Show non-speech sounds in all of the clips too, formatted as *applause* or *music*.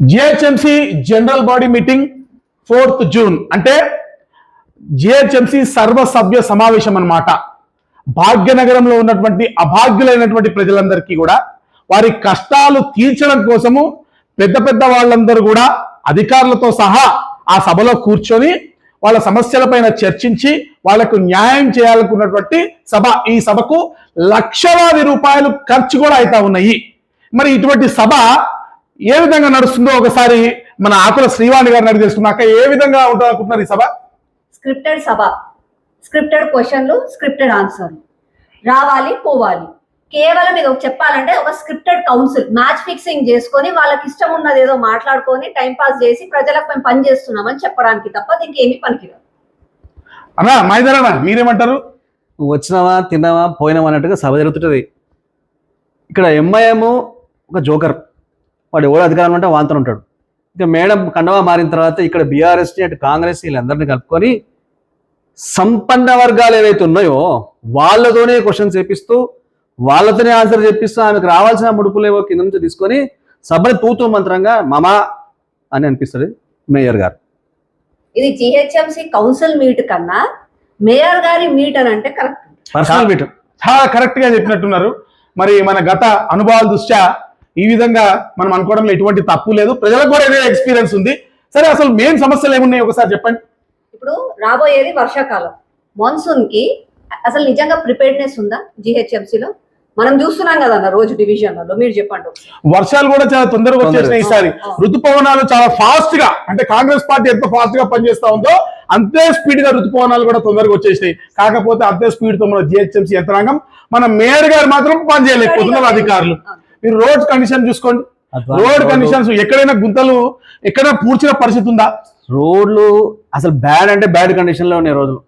GHMC general body meeting fourth June. అంటే GHMC సర్వసభ్య సమావేశం అన్నమాట. భాగ్యనగరంలో ఉన్నటువంటి అభాగ్యులైనటువంటి ప్రజలందరికీ కూడా వారి కష్టాలు తీర్చడం కోసము పెద్ద పెద్ద వాళ్ళందరూ కూడా అధికారులతో సహా ఆ సభలో కూర్చొని వాళ్ళ సమస్యలపైన చర్చించి వాళ్ళకు న్యాయం చేయాలనుకున్నటువంటి సభ. ఈ సభకు లక్షలాది రూపాయలు ఖర్చు కూడా అవుతా ఉన్నాయి. మరి ఇటువంటి సభ ఏ విధంగా నడుస్తుందో ఒకసారి మన ఆకుల శ్రీవాణి గారిని అడిగి తెలుసుకున్నాక ఏ విధంగా ఉంటుంది అనుకుంటున్నారు ఈ సభ? స్క్రిప్టెడ్ సభ. స్క్రిప్టెడ్ క్వశ్చన్లు స్క్రిప్టెడ్ ఆన్సర్లు రావాలి పోవాలి. కేవలం ఇది ఒక చెప్పాలంటే ఒక స్క్రిప్టెడ్ కౌన్సిల్ మ్యాచ్ ఫిక్సింగ్ చేసుకొని వాళ్ళకి ఇష్టం ఉన్నది ఏదో మాట్లాడుకొని టైం పాస్ చేసి ప్రజలకు మేము పని చేస్తున్నామని చెప్పడానికి తప్ప దీనికి ఏమీ పనికిరాదు. అన్నా మీరేమంటారు? నువ్వు వచ్చినావా తిన్నావా పోయినావా అన్నట్టుగా సభ జరుగుతుంటుంది. ఇక్కడ ఎంఐఎం ఒక జోకర్. వాడు ఎవడు అధికారం అంటే వాంతో ఉంటాడు. ఇక మేడం కండవా మారిన తర్వాత ఇక్కడ బీఆర్ఎస్ అటు కాంగ్రెస్ వీళ్ళందరినీ కలుపుకొని సంపన్న వర్గాలు ఏవైతే ఉన్నాయో వాళ్ళతోనే క్వశ్చన్స్ చేపిస్తూ వాళ్ళతోనే ఆన్సర్ చెప్పిస్తూ ఆమెకు రావాల్సిన ముడుపులేవో కింద నుంచి తీసుకొని సభని తూతూ మంత్రంగా మమా అని అనిపిస్తుంది మేయర్ గారు. ఇది జిహెచ్ఎంసి కౌన్సిల్ మీట్ కన్నా మేయర్ గారి మీట్ అని అంటే కరెక్ట్. Personal meet. చాలా కరెక్ట్గా చెప్పినట్టున్నారు. మరి మన గత అనుభవాల దృష్ట్యా ఈ విధంగా మనం అనుకోవడంలో ఎటువంటి తప్పు లేదు. ప్రజలకు కూడా ఏదైనా ఎక్స్పీరియన్స్ ఉంది. సరే అసలు మెయిన్ సమస్యలు ఏమున్నాయి? ఒకసారి చెప్పండి. ఇప్పుడు రాబోయేది వర్షాకాలం. మాన్సూన్కి అసలు నిజంగా ప్రిపేర్డ్నెస్ ఉందా GHMC లో? మనం చూస్తున్నాం కదా అన్న రోజు డివిజన్లలో మీరు చెప్పండి. వర్షాలు కూడా చాలా తొందరగా వచ్చేసినాయి ఈసారి. ఋతుపవనాలు చాలా ఫాస్ట్గా అంటే కాంగ్రెస్ పార్టీ ఎంత ఫాస్ట్గా పనిచేస్తా ఉందో అంతే స్పీడ్గా ఋతుపవనాలు కూడా తొందరగా వచ్చేసినాయి. కాకపోతే అంతే స్పీడ్తో మన జిహెచ్ఎంసీ యంత్రాంగం మన మేయర్ గారు మాత్రం పని చేయలేకపోతున్నారు అధికారులు. మీరు రోడ్ కండిషన్ చూసుకోండి. రోడ్ కండిషన్స్ ఎక్కడైనా గుంతలు ఎక్కడైనా పూడ్చిన పరిస్థితి ఉందా? రోడ్లు అసలు బ్యాడ్ అంటే బ్యాడ్ కండిషన్లో ఉన్నాయి రోజులు.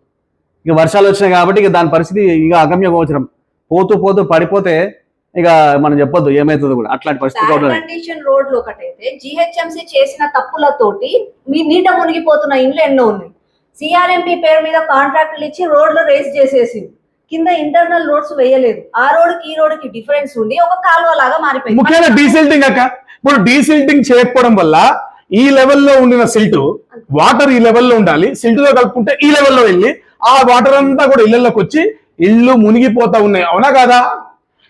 ఇక వర్షాలు వచ్చినాయి కాబట్టి ఇక దాని పరిస్థితి ఇక అగమ్య గోచరం. పోతూ పోతూ పడిపోతే ఇక మనం చెప్పొద్దు ఏమవుతుందో కూడా. అట్లాంటి పరిస్థితి. కండిషన్ రోడ్లు ఒకటైతే జిహెచ్ఎంసీ చేసిన తప్పులతోటి మీ నీట మునిగిపోతున్న ఇండ్లు ఎన్నో ఉన్నాయి. సిఆర్ఎంపీ పేరు మీద కాంట్రాక్టులు ఇచ్చి రోడ్లు రేస్ చేసేసింది. కింద ఇంటర్నల్ రోడ్స్ వేయలేదు. ఆ రోడ్డుకి ఈ రోడ్డుకి డిఫరెన్స్ ఉండి ఒక కాలువ లాగా మారిపోయింది. ముఖ్యంగా డీసిల్టింగ్ అక్క. ఇప్పుడు డీసిల్టింగ్ చేయకపోవడం వల్ల ఈ లెవెల్లో ఉండిన సిల్ట్ వాటర్ ఈ లెవెల్లో ఉండాలి. సిల్ట్తో కలుపుకుంటే ఈ లెవెల్లో వెళ్ళి ఆ వాటర్ అంతా కూడా ఇళ్ళలోకి వచ్చి ఇల్లు మునిగిపోతా ఉన్నాయి. అవునా కాదా?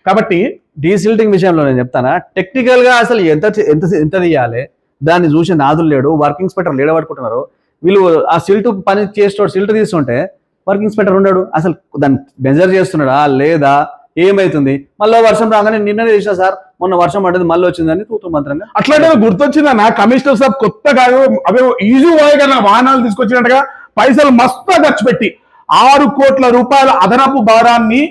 కాబట్టి డీసిల్టింగ్ విషయంలో నేను చెప్తానా. టెక్నికల్గా అసలు ఎంత ఎంత ఎంత తీయాలి దాన్ని చూసి నాదులు లేడు వర్కింగ్ ఇన్స్పెక్టర్ లేడ పట్టుకుంటున్నారు వీళ్ళు ఆ సిల్ట్ పని చేసేటోడు సిల్ట్ తీసుకుంటే వర్కింగ్ ఇన్స్పెక్టర్ ఉన్నాడు. అసలు దాన్ని మెజర్ చేస్తున్నాడా? లేదా? ఏమైతుంది? మళ్ళీ వర్షం రాగానే నిన్ననే చేసిన సార్ మొన్న వర్షం పడ్డది మళ్ళీ వచ్చిందని తూతు మంత్రంగా. అట్లాంటి గుర్తొచ్చిందన్న కమిషనర్ సాబ్ కొత్తగా అవే ఈజు వాయిగా వాహనాలు తీసుకొచ్చినట్టుగా పైసలు మస్తు ఖర్చు పెట్టి ఆరు కోట్ల రూపాయల అదనపు భారాన్ని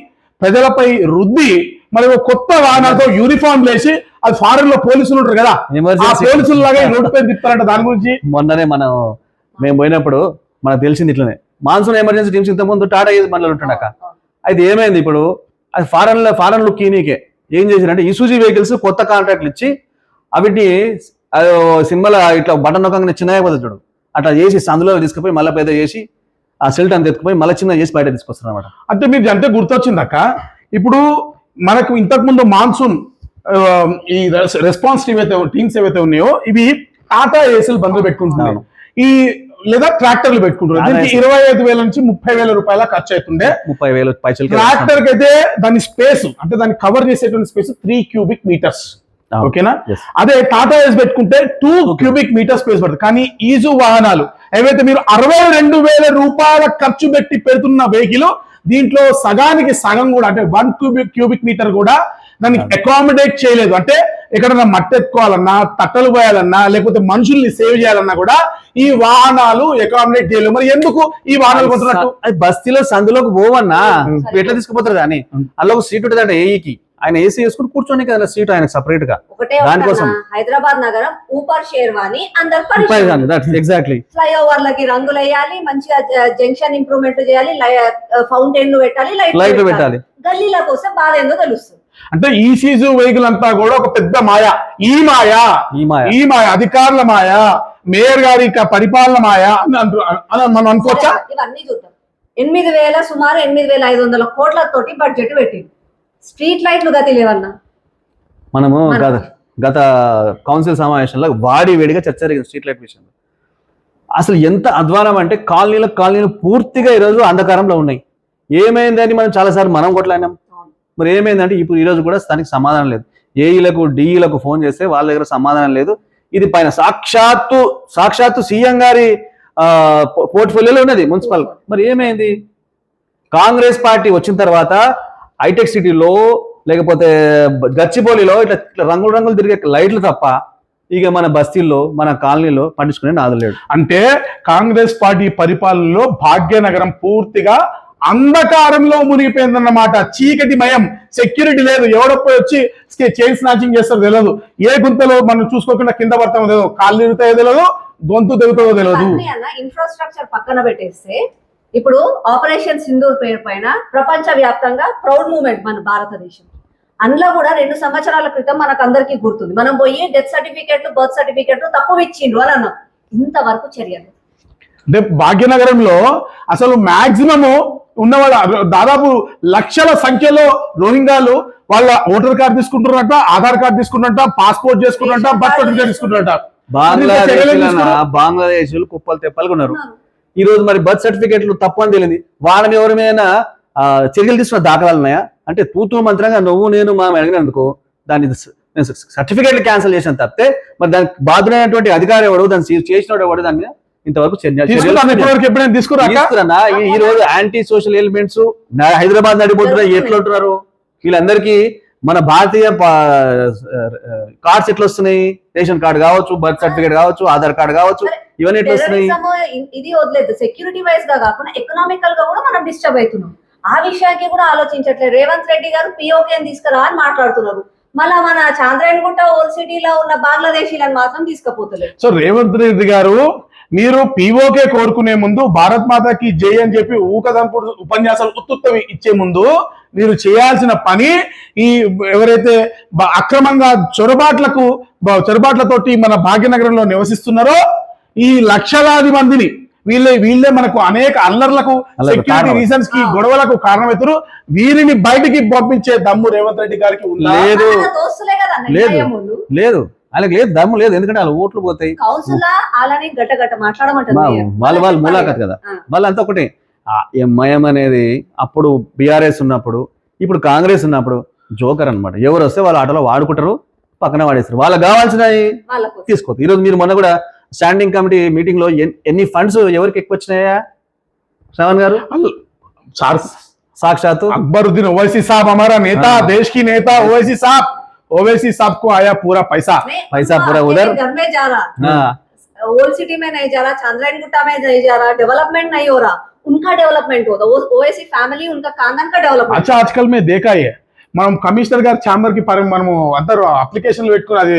ప్రజలపై రుద్ది మరి కొత్త వాహనాలతో యూనిఫామ్ వేసి అది ఫారెన్లో పోలీసులు ఉంటారు కదా? పోలీసులు లాగా రోడ్డు పైన తిప్పారంట. దాని గురించి మొన్ననే మనం మేము పోయినప్పుడు మనకు తెలిసింది ఇట్లనే. మాన్సూన్ ఎమర్జెన్సీ టీమ్స్ ఇంతకుముందు టాటా ఏది మనలో ఉంటుండక అయితే ఏమైంది ఇప్పుడు? అది ఫారెన్లో ఫారెన్ లుక్ కీనీకే ఏం చేశారంటే ఇసూజీ వెహికల్స్ కొత్త కాంట్రాక్ట్లు ఇచ్చి అవిటిని సింబల్ ఇట్లా బటన్ నొక్కగానే చిన్నగా పోతుంది చూడు. అట్లా చేసి అందులో తీసుకుపోయి మళ్ళీ పెద్ద చేసి ఆ సిల్ట్ అంత ఎత్తుకుపోయి మళ్ళీ చిన్న చేసి బయట తీసుకొస్తారు అనమాట అంటే మీరు అంటే గుర్తొచ్చిందక్క ఇప్పుడు మనకు ఇంతకు ముందు మాన్సూన్ ఈ రెస్పాన్స్ టీమ్ అయితే టీమ్స్ ఏవైతే ఉన్నాయో ఇవి టాటా ఏసీలు బండ్లు పెట్టుకుంటున్నారు అవును. ఈ లేదా ట్రాక్టర్లు పెట్టుకుంటారు. టాటా దీనికి. ఇరవై ఐదు వేల నుంచి ముప్పై వేల రూపాయల ఖర్చు అవుతుండే. ముప్పై వేలు పైసలు ట్రాక్టర్కి అయితే దాని స్పేస్ అంటే దాన్ని కవర్ చేసేటువంటి స్పేస్ త్రీ క్యూబిక్ మీటర్స్. ఓకేనా. అదే టాటా ఏస్ పెట్టుకుంటే టూ క్యూబిక్ మీటర్ స్పేస్ పడుతుంది. కానీ ఈజు వాహనాలు ఏవైతే మీరు అరవై రెండు వేల రూపాయల ఖర్చు పెట్టి పెడుతున్న వెహికల్ దీంట్లో సగానికి సగం కూడా అంటే వన్ క్యూబిక్ క్యూబిక్ మీటర్ కూడా దానికి అకామిడేట్ చేయలేదు. అంటే ఎక్కడన్నా మట్టి ఎత్తుకోవాలన్నా తట్టలు పోయాలన్నా లేకపోతే మనుషుల్ని సేవ్ చేయాలన్నా కూడా ఈ వాహనాలు అకామిడేట్ చేయలేవు. మరి ఎందుకు ఈ వాహనాలు కొంటున్నట్టు? అది బస్తీలో సందులోకి పోవన్నా. ఎట్లా తీసుకుపోతారు కానీ అందులో ఒక సీట్ ఉంటుంది ఏఈకి ఆయన ఏసీ వేసుకుని కూర్చొని కదా సీట్ ఆయన సపరేట్గా. ఒకటే దానికోసం. హైదరాబాద్ నగరం ఊపర్ షేర్వాణి అందరు ఎగ్జాక్ట్లీ ఫ్లైఓవర్లకి రంగులు వేయాలి మంచిగా జంక్షన్ ఇంప్రూవ్మెంట్ చేయాలి ఫౌంటైన్లు పెట్టాలి లైట్లు పెట్టాలి. గల్లీల కోసం బాధ ఏందో తెలుస్తుంది. అంటే ఈ సీజు వెహికల్ అంతా కూడా ఒక పెద్ద మాయ. ఈ మాయ. ఈ మాయ. ఈ మాయ. అధికారుల మాయ. మేయర్ గారి పరిపాలన మాయ అని అంటు- మనం అనుకోవచ్చా? ఇవన్నీ చూద్దాం. ఎనిమిది వేల సుమారు ఎనిమిది వేల ఐదు వందల కోట్లతోటి బడ్జెట్ పెట్టింది స్ట్రీట్ లైట్లు గతి లేవన్నా? మనము మన- కాదు గత కౌన్సిల్ సమావేశంలో వాడి వేడిగా చర్చ జరిగింది స్ట్రీట్ లైట్ విషయంలో. అసలు ఎంత అధ్వానం అంటే కాలనీలు కాలనీలు పూర్తిగా ఈరోజు అంధకారంలో ఉన్నాయి. ఏమైందని మనం చాలాసార్లు మనం కొట్లాడినాం. మరి ఏమైందంటే ఇప్పుడు ఈరోజు కూడా దానికి సమాధానం లేదు. ఏఈలకు డిఈలకు ఫోన్ చేస్తే వాళ్ళ దగ్గర సమాధానం లేదు. ఇది పైన సాక్షాత్తు సాక్షాత్తు సీఎం గారి పోర్ట్ఫోలియోలో ఉన్నది మున్సిపల్. మరి ఏమైంది? కాంగ్రెస్ పార్టీ వచ్చిన తర్వాత హైటెక్ సిటీలో లేకపోతే గచ్చిబౌలిలో ఇట్లా రంగులు రంగులు తిరిగే లైట్లు తప్ప ఇక మన బస్తీల్లో మన కాలనీలో పండించుకునే నాదలేడు అంటే కాంగ్రెస్ పార్టీ పరిపాలనలో భాగ్యనగరం పూర్తిగా అంధకారంలో మునిగిపోయిందన్నమాట. చీకటి మయం. సెక్యూరిటీ లేదు. ఎవడో వచ్చి చైన్ స్నాచింగ్ చేస్తారో తెలియదు ఏ గుంతలో మనం చూసుకోకుండా కింద పడతామో తెలియదు కాళ్ళు తిరుగుతాయో తెలియదు గొంతు తెగుతాయో తెలియదు ఇన్ఫ్రాస్ట్రక్చర్ పక్కన పెట్టేస్తే ఇప్పుడు ఆపరేషన్ సింధూర్ పేరు పైన ప్రపంచ వ్యాప్తంగా ప్రౌడ్ మూమెంట్ మన భారతదేశం. అందులో కూడా రెండు సంవత్సరాల క్రితం మనకు అందరికీ గుర్తుంది. మనం పోయి డెత్ సర్టిఫికెట్లు బర్త్ సర్టిఫికెట్లు తప్పు ఇచ్చిండ్రు అని అన్నాం. ఇంతవరకు చర్యలు అంటే భాగ్యనగరంలో అసలు మాక్సిమం ఉన్నవాళ్ళు దాదాపు లక్షల సంఖ్యలో రోహింగాలు వాళ్ళ ఓటర్ కార్డు తీసుకుంటున్నట్ట ఆధార్ కార్డు తీసుకుంటున్నట్ట పాస్పోర్ట్ చేసుకున్నట్ట బర్త్ సర్టిఫికేట్ తీసుకుంటున్నట్ట. బంగ్లాదేశ్ బంగ్లాదేశ్ కుప్పలు తెప్పలుగా ఉన్నారు. ఈ రోజు మరి బర్త్ సర్టిఫికేట్లు తప్పు అని తెలియదు వాళ్ళని ఎవరిమైనా చర్యలు తీసుకున్న దాఖలాలు ఉన్నాయా? అంటే తూతూ మంత్రంగా నువ్వు నేను మా అడిగినందుకు దాన్ని సర్టిఫికేట్లు క్యాన్సిల్ చేసిన తప్పితే మరి దానికి బాధ్యులైనటువంటి అధికారి ఎవడు దాన్ని చే- చేసినోడు ఎవడు దాని మీద? ఇంతవరకు తీసుకురన్నా ఈ- రోజు యాంటీ సోషల్ ఎలిమెంట్స్ హైదరాబాద్ నడిపోతున్నా ఎట్లా ఉంటున్నారు వీళ్ళందరికీ మన భారతీయ కార్డ్స్ ఎట్లా వస్తున్నాయి రేషన్ కార్డు కావచ్చు బర్త్ సర్టిఫికేట్ కావచ్చు ఆధార్ కార్డు కావచ్చు ఇవన్నీ ఎట్లా వస్తున్నాయి? ఇది వదిలేదు. సెక్యూరిటీ వైజ్గా కాకుండా ఎకనామికల్గా కూడా మనం డిస్టర్బ్ అవుతున్నాం. ఆ విషయానికి కూడా ఆలోచించట్లేదు. రేవంత్ రెడ్డి గారు పిఓకే తీసుకురా అని మాట్లాడుతున్నారు. మళ్ళా మన చాంద్రాయణగుట్ట ఓల్డ్ సిటీలో ఉన్న బంగ్లాదేశీలను మాత్రం తీసుకుపోతలేదు. సో రేవంత్ రెడ్డి గారు మీరు పీఓకే కోరుకునే ముందు భారత్ మాతాకి జై అని చెప్పి ఊకదంపుడు ఉపన్యాసాలు ఉత్తుత్తవి ఇచ్చే ముందు మీరు చేయాల్సిన పని ఈ ఎవరైతే అక్రమంగా చొరబాట్లకు చొరబాట్లతోటి మన భాగ్యనగరంలో నివసిస్తున్నారో ఈ లక్షలాది మందిని వీళ్ళే వీళ్ళే మనకు అనేక అల్లర్లకు సెక్యూరిటీ. రీజన్స్కి గొడవలకు కారణమవుతారు. వీరిని బయటికి పంపించే దమ్ము రేవంత్ రెడ్డి గారికి ఉందా? లేదు. లేదు. వాళ్ళకి లేదు దమ్ము లేదు. ఎందుకంటే వాళ్ళ ఓట్లు పోతాయి. వాళ్ళు వాళ్ళు ములాఖత్ కదా. వాళ్ళంతా ఒకటి. ఎంఐఎం అనేది అప్పుడు బీఆర్ఎస్ ఉన్నప్పుడు ఇప్పుడు కాంగ్రెస్ ఉన్నప్పుడు జోకర్ అనమాట ఎవరు వస్తే వాళ్ళు ఆటలో వాడుకుంటారు పక్కన వాడేస్తారు. వాళ్ళకి కావాల్సినవి తీసుకోవచ్చు ఈరోజు మీరు మొన్న కూడా స్టాండింగ్ కమిటీ మీటింగ్లో ఎన్ని ఫండ్స్ ఎవరికి ఎక్కువ వచ్చినాయా? శ్రవణ్ గారు? సాక్షాత్ అక్బరుద్దీన్ ఓవైసీ సాబ్ అమరా నేత దేశ్కి నేత ఓవైసీ సాబ్. ओवैसी साहब ओवैसी साहब को आया पूरा पैसा मैं- पैसा हाँ, पूरा मेरे उधर? घर में जा रहा ఆ, ओल्ड सिटी में नहीं जा रहा चांद्रायन गुट्टा में नहीं जा रहा डेवलपमेंट नहीं हो रहा उनका डेवलपमेंट होता ओएसी फैमिली उनका खानदान का डेवलपमेंट అచ్చా ఆజ్కల్ మే దేకా ఏ మనం కమిషనర్ గారి ఛాంబర్ కి పరి మనము అందరూ అప్లికేషన్లు పెట్టుకుని అది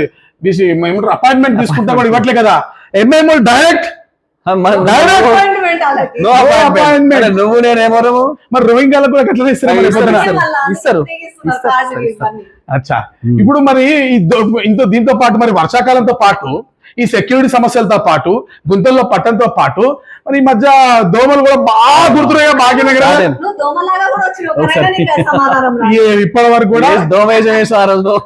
ఏమంటారు అపాయింట్మెంట్ తీసుకుంటా కూడా ఇవ్వట్లే కదా ఎంఏఎం డైరెక్ట్ మన- అంటే నువ్వు మరి రోహింగ్యాలకు కూడా ఎట్లా ఇస్తారు. అచ్చా. ఇప్పుడు మరి ఇంతో దీంతో పాటు మరి వర్షాకాలంతో పాటు ఈ సెక్యూరిటీ సమస్యలతో పాటు గుంతల్లో పట్టంతో పాటు మరి ఈ మధ్య దోమలు కూడా బాగా గుర్తున్నాయి భాగ్యనగర. ఇప్పటి వరకు కూడా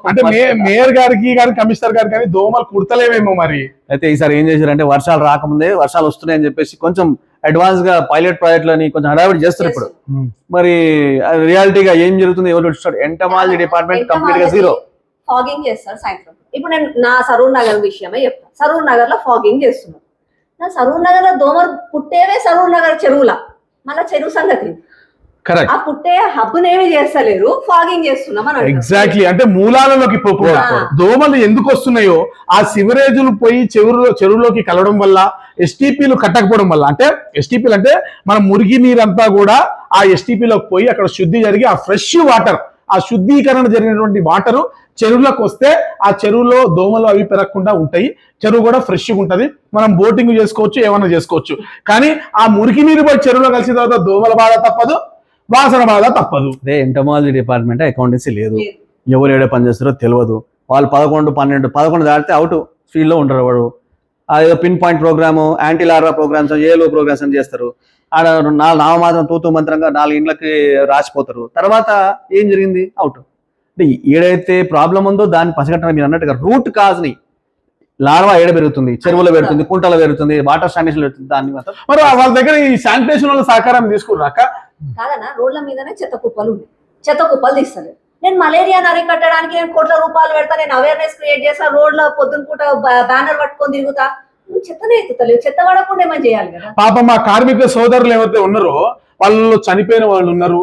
అంటే మే- మేయర్ గారికి కానీ కమిషనర్ గారికి కానీ దోమలు కుడతలేవేమో మరి. అయితే ఈసారి ఏం చేశారంటే వర్షాలు రాకముందే వర్షాలు వస్తున్నాయని చెప్పేసి కొంచెం అడ్వాన్స్గా పైలట్ ప్రాజెక్టులని కొంచెం హడావిడి చేస్తారు ఇప్పుడు. మరి రియాలిటీగా ఏం జరుగుతుంది ఎవరు ఎంటమాలజీ డిపార్ట్మెంట్ కంప్లీట్గా జీరో ఫాగింగ్ చేస్తారు సాయంత్రం. ఇప్పుడు నేను నా సరూర్ నగర్ విషయమే చెప్తాను సరూర్ నగర్లో ఫాగింగ్ చేస్తున్నాను నా సరూర్ నగర్లో దోమలు పుట్టేవే సరూర్ నగర్ చెరువుల. మళ్ళా చెరువు సంగతి. కరెక్ట్ ఆ పుట్టే హబ్బునేమి చేస్తలేరు ఫాగింగ్ చేస్తున్నాం. ఎగ్జాక్ట్లీ అంటే మూలాలలోకి. దోమలు ఎందుకు వస్తున్నాయో ఆ సివరేజులు పోయి చెరువులో చెరువులోకి కలవడం వల్ల ఎస్టీపీలు కట్టకపోవడం వల్ల అంటే ఎస్టీపీలు అంటే మన మురిగి నీరంతా కూడా ఆ ఎస్టీపీలోకి పోయి అక్కడ శుద్ధి జరిగి ఆ ఫ్రెష్ వాటర్ ఆ శుద్ధీకరణ జరిగినటువంటి వాటర్ చెరువులోకి వస్తే ఆ చెరువులో దోమలు అవి పెరగకుండా ఉంటాయి. చెరువు కూడా ఫ్రెష్గా ఉంటది. మనం బోటింగ్ చేసుకోవచ్చు ఏమైనా చేసుకోవచ్చు. కానీ ఆ మురికి నీరు పోయి చెరువులో కలిసిన తర్వాత దోమల బాధ తప్పదు. వాసన బాధ తప్పదు. అదే ఎంటమాలజీ డిపార్ట్మెంట్ అకౌంటెన్సీ లేదు. ఎవరు ఏడ పని చేస్తారో తెలియదు. వాళ్ళు పదకొండు పన్నెండు పదకొండు దాటితే అవుట్ ఫీల్డ్లో ఉంటారు వాడు. అదేదో pin point programme anti larva programmes ఏలో ప్రోగ్రామ్స్ అని చేస్తారు. ఆడ నాలుగు నామమాత్రం తూతు మంత్రంగా నాలుగు ఇండ్లకి రాసిపోతారు. తర్వాత ఏం జరిగింది? అవుట్ అంటే ఏడైతే ప్రాబ్లం ఉందో దాన్ని పసిగట్టడం మీరు అన్నట్టుగా రూట్ కాజ్ని లార్వా ఏడ పెరుగుతుంది? చెరువులో పెరుగుతుంది కుంటలో పెరుగుతుంది వాటర్ స్టాండేషన్ పెరుగుతుంది దాన్ని మాత్రం మరి వాళ్ళ దగ్గర ఈ శానిటేషన్ వాళ్ళ సహకారం తీసుకున్నాక కాదన్నా రోడ్ల మీదనే చెత్త కుప్పలు ఉన్నాయి. చెత్త కుప్పలు తీస్తలేదు. నేను మలేరియాని అరికట్టడానికి నేను కోట్ల రూపాయలు పెడతా నేను అవేర్నెస్ క్రియేట్ చేస్తా రోడ్ల పొద్దున పూట బ్యానర్ పట్టుకొని తిరుగుతా. నువ్వు చెత్తనే ఎత్తుతలేవు. చెత్త పడకుండా ఏమైనా చేయాలి కదా. పాపం మా కార్మిక సోదరులు ఎవరైతే ఉన్నారో వాళ్ళు చనిపోయిన వాళ్ళు ఉన్నారు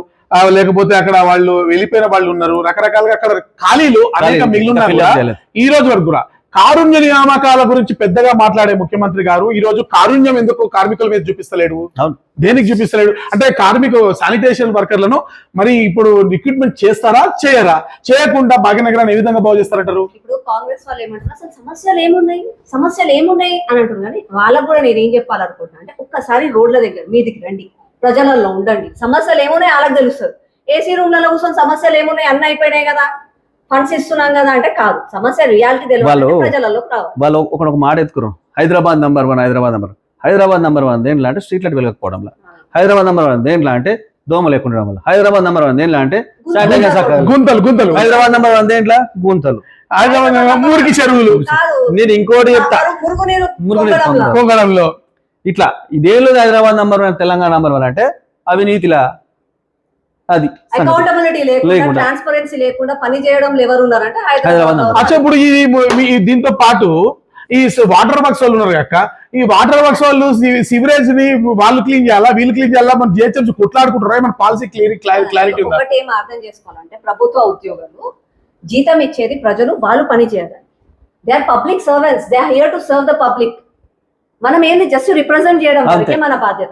లేకపోతే అక్కడ వాళ్ళు వెళ్ళిపోయిన వాళ్ళు ఉన్నారు రకరకాలుగా అక్కడ ఖాళీలు అనేక మిగిలి ఉన్నారు fill up కూడా. చేయలేదు. ఈ రోజు వరకు కూడా కారుణ్య నియామకాల గురించి పెద్దగా మాట్లాడే ముఖ్యమంత్రి గారు ఈ రోజు కారుణ్యం ఎందుకు కార్మికుల మీద చూపిస్తలేడు? అవును. దేనికి చూపిస్తలేడు? అంటే కార్మిక శానిటేషన్ వర్కర్లను మరి ఇప్పుడు రిక్రూట్మెంట్ చేస్తారా చేయరా? చేయకుండా భాగ్యనగరాన్ని ఏ విధంగా బాగు చేస్తారంటారు? ఇప్పుడు కాంగ్రెస్ వాళ్ళు ఏమంటారు అసలు సమస్యలు ఏమున్నాయి? సమస్యలు ఏమున్నాయి? అని అంటారు కానీ వాళ్ళకు కూడా నేను ఏం చెప్పాలనుకుంటున్నా అంటే ఒక్కసారి రోడ్ల దగ్గర మీదికి రండి. ప్రజలలో ఉండండి. సమస్యలు ఏమున్నాయి? వాళ్ళకి తెలుస్తుంది. ఏసీ రూమ్లలో కూర్చొని సమస్యలు ఏమున్నాయి? అన్ని అయిపోయినాయి కదా. ఫండ్స్ ఇస్తున్నాం కదా అంటే కాదు. సమస్య రియాలిటీ ప్రజలలోకి రావాలి. వాళ్ళు ఒక ఒక మాట ఎత్తుకురు. Hyderabad number one Hyderabad number Hyderabad number one దేంట్లో అంటే స్ట్రీట్ లైట్ వెలగకపోవడంలో హైదరాబాద్ నెంబర్ వన్ దేంట్లో అంటే దోమ లేకుండా వల్ల హైదరాబాద్ నెంబర్ వన్ దేంట్లో అంటే. గుంతలు. గుంతలు హైదరాబాద్ నెంబర్ వన్ దేంట్లో గుంతలు. హైదరాబాద్ మురికి చెరువులు. కాదు. నేను ఇంకోటి చెప్తా. కొంగడంలో ఇట్లా ఇదేళ్ళు Hyderabad number one Telangana number one అంటే అవినీతిలా. అది. అకౌంటబిలిటీ లేకుండా. ట్రాన్స్పరెన్సీ లేకుండా పని చేయడం ఎవరు ఉన్నారంటే హైదరాబాద్ ఇప్పుడు ఈ దీంతో పాటు ఈ వాటర్ వర్క్స్ వాళ్ళు ఉన్నారు అక్క ఈ వాటర్ వర్క్స్ వాళ్ళు సివరేజ్ని వాళ్ళు క్లీన్ చేయాలా? వీళ్ళు క్లీన్ చేయాలా? మన జిహెచ్ఎంసీ కొట్లాడుకుంటారా మన పాలసీ క్లియర్ క్లారిటీ ఒకటి ఏం అర్థం చేసుకోవాలంటే ప్రభుత్వ ఉద్యోగులు జీతం ఇచ్చేది ప్రజలు వాళ్ళు పని చేయాలి. They are public servants they are here to serve the public మనం ఏంది జస్ట్ రిప్రజెంట్ చేయడం మన బాధ్యత.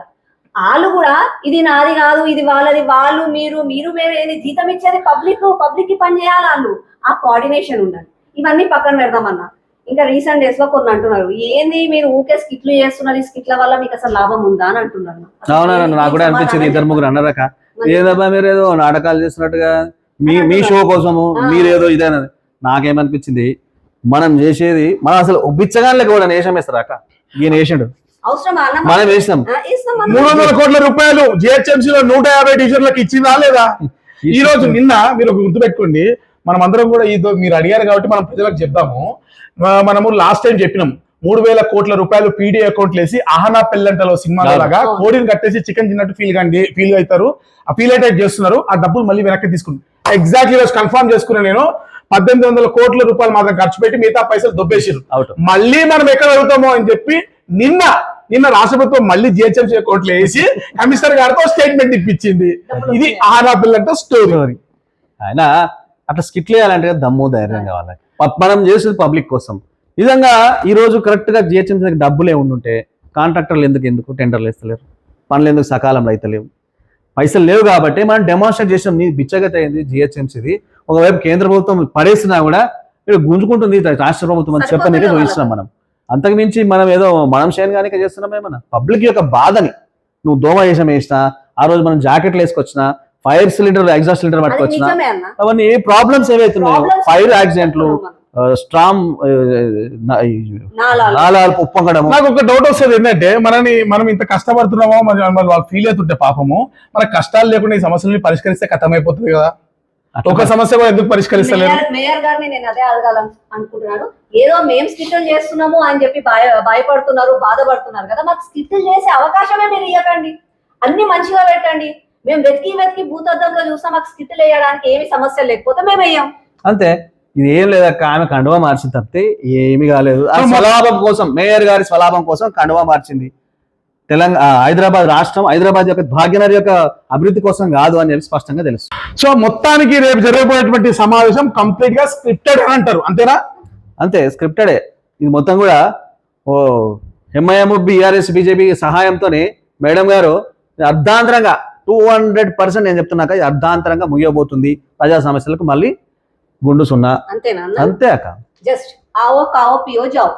వాళ్ళు కూడా ఇది నాది కాదు ఇది వాళ్ళది వాళ్ళు మీరు మీరు వేరే ఏది జీతం ఇచ్చేది పబ్లిక్ పబ్లిక్కి పని చేయాలి వాళ్ళు ఆ కోఆర్డినేషన్ ఉండాలి. ఇవన్నీ పక్కన పెడదామన్నా. ఇంకా రీసెంట్ డేస్లో కొన్ని అంటున్నారు. ఏంది మీరు ఊకే స్కిట్లు చేస్తున్నారు ఈ స్కిట్ల వల్ల మీకు అసలు లాభం ఉందా అని అంటున్నారు. అవునా నాకు కూడా అనిపించింది ఇద్దరు ముగ్గురు అన్నారక ఏదబ్బా మీరు ఏదో నాటకాలు చేస్తున్నట్టుగా మీ మీ షో కోసము ఆ. మీరు ఏదో ఇదేనది నాకేమనిపించింది మనం చేసేది మనం అసలు బిచ్చగాన్లకి కూడా వేషం వేస్తారు అక్క? ఈయన వేసాడు మనం వేసినాం. మూడు వందల కోట్ల రూపాయలు జిహెచ్ఎంసీ లో నూట యాభై టీచర్లకు ఇచ్చిందా లేదా *laughs* ఈ రోజు నిన్న మీరు ఒక గుర్తుపెట్టుకోండి మనం అందరం కూడా ఇదో మీరు అడిగారు కాబట్టి మనం ప్రజలకు చెప్దాము. ఆ, మనము లాస్ట్ టైం చెప్పినాం మూడు వేల కోట్ల రూపాయలు పీడీ అకౌంట్లు వేసి ఆహనా పెళ్ళంటలో సినిమా. లాగా కోడిని కట్టేసి చికెన్ తిన్నట్టు ఫీల్ కండి ఫీల్ అవుతారు. ఆ ఫీల్ అయితే చేస్తున్నారు ఆ డబ్బులు మళ్ళీ వెనక్కి తీసుకుంటారు ఎగ్జాక్ట్లీ రోజు కన్ఫర్మ్ చేసుకున్నా నేను పద్దెనిమిది వందల కోట్ల రూపాయలు మాత్రం ఖర్చు పెట్టి మిగతా పైసలు దొబ్బేసారు మళ్ళీ మనం ఎక్కడ వెళ్తామో అని చెప్పి నిన్న నిన్న రాష్ట్ర ప్రభుత్వం మళ్ళీ జిహెచ్ఎంసీ అకౌంట్లు వేసి కమిషనర్ గారితో స్టేట్మెంట్ ఇప్పించింది. ఇది ఆరా పిల్లలతో స్టోరీ ఆయన అట్లా స్కిట్లు వేయాలంటే దమ్ము ధైర్యం కావాలి. మనం చేసేది పబ్లిక్ కోసం. నిజంగా ఈ రోజు కరెక్ట్గా జిహెచ్ఎంసీ డబ్బులు ఏముండుంటే కాంట్రాక్టర్లు ఎందుకు ఎందుకు టెండర్లు వేస్తలేరు? పనులు ఎందుకు సకాలంలో అయితలేవు? పైసలు లేవు కాబట్టి మనం డెమాన్స్ట్రేట్ చేసాం నీ బిచ్చగత అయింది జిహెచ్ఎంసీది. ఒకవైపు కేంద్ర ప్రభుత్వం పడేసినా కూడా ఇక్కడ గుంజుకుంటుంది. రాష్ట్ర ప్రభుత్వం అని సరిపోతుంది చూపిస్తున్నాం మనం. అంతకు మించి మనం ఏదో మనం చేయగానే చేస్తున్నామే మన పబ్లిక్ యొక్క బాధని. నువ్వు దోమ వేషం వేసినా ఆ రోజు మనం జాకెట్లు వేసుకొచ్చినా ఫైర్ సిలిండర్ ఎగ్జాస్ట్ సిలిండర్ పట్టుకొచ్చినా అవన్నీ ప్రాబ్లమ్స్ ఏవైతున్నాయో? ఫైర్ యాక్సిడెంట్లు. స్ట్రామ్ నాలాలు. ఉప్పొంగడము. నాకు ఒక డౌట్ వస్తుంది ఏంటంటే మనని మనం ఇంత కష్టపడుతున్నామో మరి వాళ్ళు ఫీల్ అవుతుంటే పాపము మన కష్టాలు లేకుండా ఈ సమస్యల్ని పరిష్కరిస్తే కథమైపోతుంది కదా. ఒక సమస్య కూడా ఎందుకు పరిష్కరిస్తలేరు? మేయర్ గారిని నేను అదే అడగాలని అనుకుంటున్నాను. ఏదో మేము స్కిట్లు చేస్తున్నాము అని చెప్పి భయ భయపడుతున్నారు బాధపడుతున్నారు కదా మాకు స్కిట్లు చేసే అవకాశమే మీరు ఇవ్వకండి. అన్ని మంచిగా పెట్టండి. మేము వెతికి వెతికి భూతద్దంలో చూస్తాం మాకు స్కిట్లు వేయడానికి ఏమి సమస్య లేకపోతే మేము వేయం. అంతే. ఇది ఏం లేదక్క ఆమె కండువా మార్చింది తప్పితే ఏమీ కాలేదు. స్వలాభం కోసం మేయర్ గారి స్వలాభం కోసం కండువా మార్చింది. తెలంగాణ హైదరాబాద్ రాష్ట్రం హైదరాబాద్ యొక్క భాగ్యనగర్ యొక్క అభివృద్ధి కోసం కాదు అని చెప్పి స్పష్టంగా తెలుసు సో మొత్తానికి రేపు జరగబోయేటువంటి సమావేశం కంప్లీట్గా స్క్రిప్టెడ్ అని అంటారు. అంతేనా? అంతే స్క్రిప్టెడే ఇది మొత్తం కూడా ఓ ఎంఐఎం బిఆర్ఎస్ బీజేపీ సహాయంతోనే మేడం గారు అర్ధాంతరంగా టూ హండ్రెడ్ పర్సెంట్ నేను చెప్తున్నాక అర్ధాంతరంగా ముగియబోతుంది. ప్రజా సమస్యలకు మళ్ళీ గుండు సున్నా. అంతేనా అంతే అక్క. జస్ట్ ఆవో కావో పియో జావో